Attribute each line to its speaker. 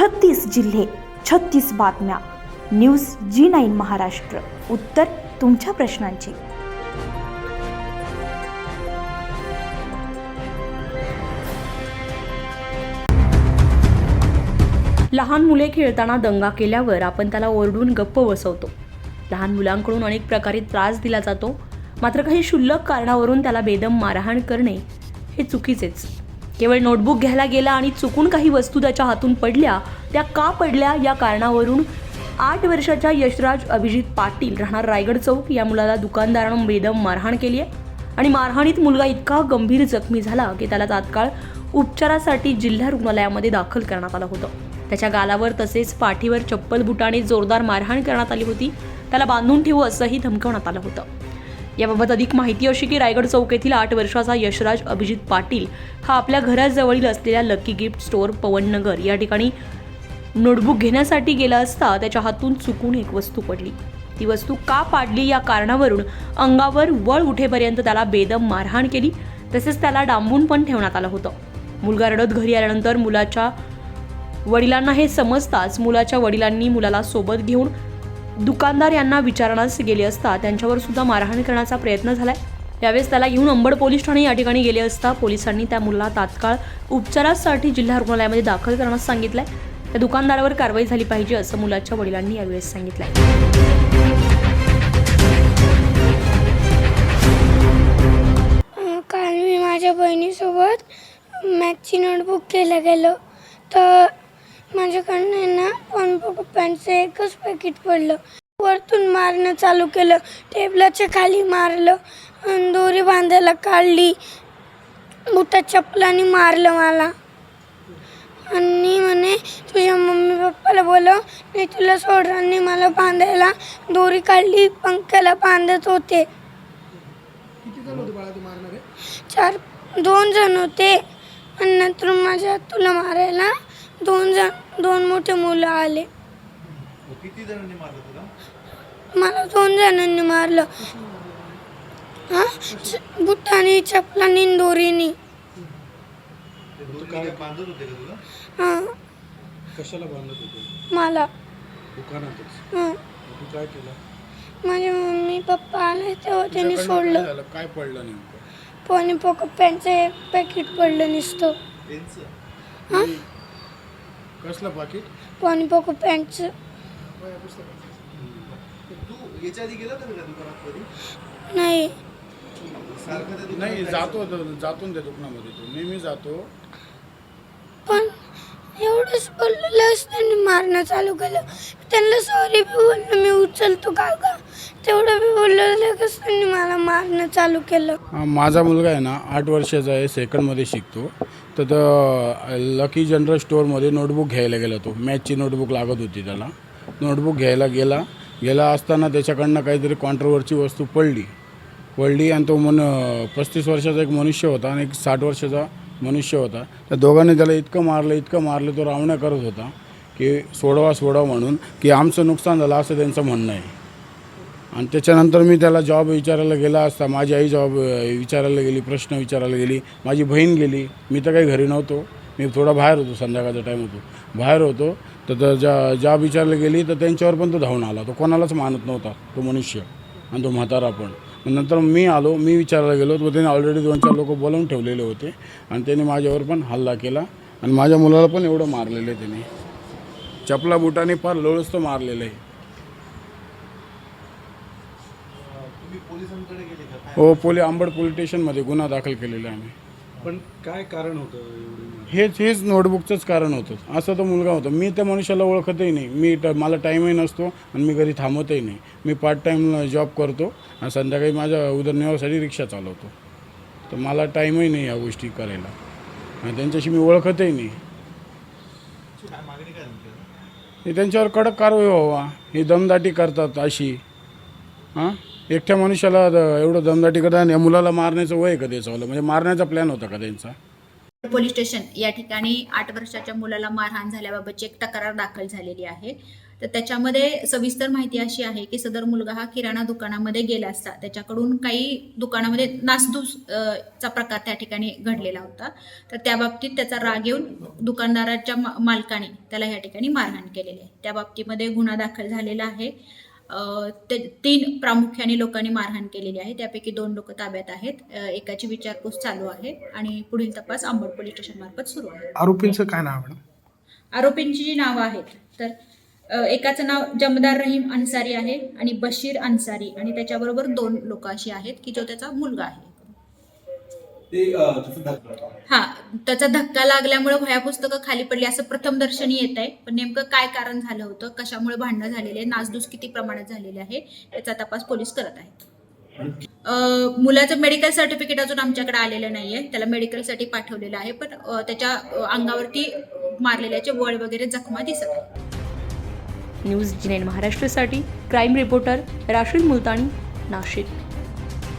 Speaker 1: छत्तीस जिल्हे छत्तीस बातम्या. News G nine Maharashtra. उत्तर तुमच्या प्रश्नांची.
Speaker 2: लहान मुले खेळताना दंगा केल्यावर आपण त्याला ओरडून गप्प बसवतो. लहान मुलांकडून अनेक प्रकारे त्रास दिला जातो. मात्र काही क्षुल्लक कारणावरून त्याला बेदम मारहाण करणे हे चुकीचेच. केवळ नोटबुक घ्यायला गेला आणि चुकून काही वस्तू त्याच्या हातून पडल्या त्या का पडल्या या कारणावरून आठ वर्षाच्या यशराज अभिजित पाटील राहणार रायगड चौक या मुलाला दुकानदारानं बेदम मारहाण केली आहे. आणि मारहाणीत मुलगा इतका गंभीर जखमी झाला की त्याला तात्काळ उपचारासाठी जिल्हा रुग्णालयामध्ये दाखल करण्यात आलं होतं. त्याच्या गालावर तसेच पाठीवर चप्पल बुटाने जोरदार मारहाण करण्यात आली होती. त्याला बांधून ठेवू असंही धमकवण्यात आलं होतं. याबाबत अधिक माहिती अशी की रायगड चौक येथील आठ वर्षाचा यशराज अभिजित पाटील हा आपल्या घराजवळील असलेल्या लकी गिफ्ट स्टोअर पवननगर या ठिकाणी नोटबुक घेण्यासाठी गेला असता त्याच्या हातून चुकून एक वस्तू पडली. ती वस्तू का पाडली या कारणावरून अंगावर वळ उठेपर्यंत त्याला बेदम मारहाण केली तसेच त्याला डांबून पण ठेवण्यात आलं होतं. मुलगा रडत घरी आल्यानंतर मुलाच्या वडिलांना हे समजताच मुलाच्या वडिलांनी मुलाला सोबत घेऊन दुकानदार यांना विचारण्यास गेले असता त्यांच्यावर सुद्धा मारहाण करण्याचा प्रयत्न झालाय. यावेळेस त्याला घेऊन अंबड पोलीस ठाणे या ठिकाणी गेले असता पोलिसांनी त्या मुलाला तात्काळ उपचारासाठी जिल्हा रुग्णालयामध्ये दाखल करण्यास सांगितलंय. त्या दुकानदारावर कारवाई झाली पाहिजे असं मुलाच्या वडिलांनी यावेळेस सांगितलंय.
Speaker 3: काल मी माझ्या बहिणीसोबत मॅथची नोटबुक केलं गेलो. तर माझ्याकडनं आहे ना वन पॅन्टचं एकच पॅकेट पडलं. वरतून मारणं चालू केलं. टेबलाच्या खाली मारलं. अन् दोरी बांधायला काढली. बुटात चपलाने मारलं मला. आणि म्हणे तुझ्या मम्मी पप्पाला बोलव. मी तुला सोडरांनी मला बांधायला दोरी काढली. पंख्याला बांधत होते. चार दोन जण होते. आणि नंतर माझ्या तुला मारायला दोन जण दोन मोठे मुलं आले.
Speaker 4: किती जणांनी मारलं
Speaker 3: मला दोन जणांनी मारलं. हा? च- बुटाने चपलानी दोरीनी.
Speaker 4: ते दोन्ही काय बांधत होते का तुला?
Speaker 3: हा.
Speaker 5: कशाला बांधत होते?
Speaker 3: मला.
Speaker 5: दुकानातच.
Speaker 3: हा.
Speaker 5: तू काय केलं?
Speaker 3: माझे मम्मी पप्पा आले तेव्हा त्यांनी
Speaker 5: तुझ्याकडनं काय
Speaker 3: सोडलं.
Speaker 5: झालं? काय पडलं नेमकं?
Speaker 3: पोनी पोक पॅन्टचं एक पॅकेट पडलं नुसतं.
Speaker 4: पेनचं?
Speaker 3: हा?
Speaker 5: कसलं पाकिट
Speaker 3: पोनी पोक पॅन्टचं
Speaker 4: तू याच्या आधी गेला का दुकानात कधी
Speaker 3: नाही.
Speaker 4: सारखं त्या दुकानात
Speaker 5: नाही
Speaker 4: जायचं?
Speaker 5: जातो जातो ना त्या दुकानामध्ये तू. नेहमी जातो.
Speaker 3: पण एवढंच बोललेलंच त्यांनी मारणं चालू केलं. त्यांना सॉरी बी बोललो मी उचलतो का का तेवढं मी बोललं लगेच त्यांनी मला मारणं चालू केलं.
Speaker 5: माझा मुलगा आहे ना आठ वर्षाचा आहे सेकंडमध्ये शिकतो. तर तो लकी जनरल स्टोअरमध्ये नोटबुक घ्यायला गेला तो. मॅथची नोटबुक लागत होती त्याला. नोटबुक घ्यायला गेला. गेला असताना त्याच्याकडनं काहीतरी कॉन्ट्रोवरची वस्तू पडली. पडली आणि तो मन पस्तीस वर्षाचा एक मनुष्य होता आणि एक साठ वर्षाचा मनुष्य होता. त्या दोघांनी त्याला इतकं मारलं इतकं मारलं तो रावण्या करत होता की सोडवा सोडवा म्हणून की आमचं नुकसान झालं असं त्यांचं म्हणणं आहे. आणि त्याच्यानंतर मी त्याला जॉब विचारायला गेला असता. माझी आई जॉब विचारायला गेली प्रश्न विचारायला गेली. माझी बहीण गेली. मी तर काही घरी नव्हतो. मी थोडा बाहेर होतो संध्याकाळचा टाईम होतो. बाहेर होतो. तर त्या ज्या जॉब विचारायला गेली तर त्यांच्यावर पण तो धावून आला. तो कोणालाच मानत नव्हता. तो मनुष्य आणि तो म्हातारा पण. नंतर मी आलो. मी विचारायला गेलो. तर त्याने ऑलरेडी दोन चार लोक बोलावून ठेवलेले होते. आणि त्यांनी माझ्यावर पण हल्ला केला. आणि माझ्या मुलाला पण एवढं मारलेलं आहे त्यांनी. चपला बुटाने फार लोळच तो मारलेलं आहे
Speaker 4: तुम्ही पोलिसांकडे गेले का काय
Speaker 5: हो पोली आंबड पोलीस स्टेशनमध्ये गुन्हा दाखल केलेला आहे आम्ही.
Speaker 6: पण काय कारण होतं एवढी
Speaker 5: हेच हेच नोटबुकचंच कारण होतं. असं तो मुलगा होता. मी त्या मनुष्याला ओळखतही नाही. मी ट मला टाईमही नसतो आणि मी घरी थांबतही नाही. मी पार्ट टाईम जॉब करतो आणि संध्याकाळी माझ्या उदरनिर्वाहासाठी रिक्षा चालवतो. तर मला टाईमही नाही या गोष्टी करायला. आणि त्यांच्याशी मी ओळखतही नाही. हे त्यांच्यावर कडक कारवाई व्हावा. ही दमदाटी करतात अशी. हां? एकट्या मनुष्याला द- एवढं दमदाटी करता आणि या मुलाला मारण्याचं वय कधी का त्याचं म्हणजे मारण्याचा प्लॅन होता का त्यांचा?
Speaker 7: पोलीस स्टेशन या ठिकाणी आठ वर्षाच्या मुलाला मारहाण झाल्याबाबतची एक तक्रार दाखल झालेली आहे. तर त्याच्यामध्ये सविस्तर माहिती अशी आहे की सदर मुलगा हा किराणा दुकानामध्ये गेला असता. त्याच्याकडून काही दुकानामध्ये नासधूस अ, चा प्रकार त्या ठिकाणी घडलेला होता. तर त्या बाबतीत त्याचा राग येऊन दुकानदाराच्या मा- मालकाने त्याला या ठिकाणी मारहाण केलेली आहे. त्या बाबतीमध्ये गुन्हा दाखल झालेला आहे. ते तीन प्रामुख्याने लोकांनी मारहाण केलेली आहे. त्यापैकी दोन लोक ताब्यात आहेत. एकाची विचारपूस चालू आहे आणि पुढील तपास अंबड पोलीस स्टेशन मार्फत सुरू आहे.
Speaker 8: आरोपींचं काय नाव
Speaker 7: आरोपींची जी नावं आहेत तर एकाचं नाव जमदार रहीम अन्सारी आहे आणि बशीर अन्सारी आणि त्याच्याबरोबर दोन लोक अशी आहेत की जो त्याचा मुलगा आहे. हा त्याचा धक्का लागल्यामुळे वह्या पुस्तकं खाली पडली असं प्रथम दर्शनी येत आहे. पण नेमकं काय कारण झालं होतं कशामुळे भांडणं झालेले नासधूस किती प्रमाणात झालेले आहे याचा तपास पोलीस करत आहेत. मुलाचं मेडिकल सर्टिफिकेट अजून आमच्याकडे आलेलं नाहीये त्याला मेडिकलसाठी पाठवलेलं आहे पण त्याच्या अंगावरती मारलेल्याचे वळ वगैरे जखमा दिसत आहे
Speaker 2: न्यूज जी नाईन महाराष्ट्रासाठी क्राईम रिपोर्टर राशीद मुलतानी नाशिक.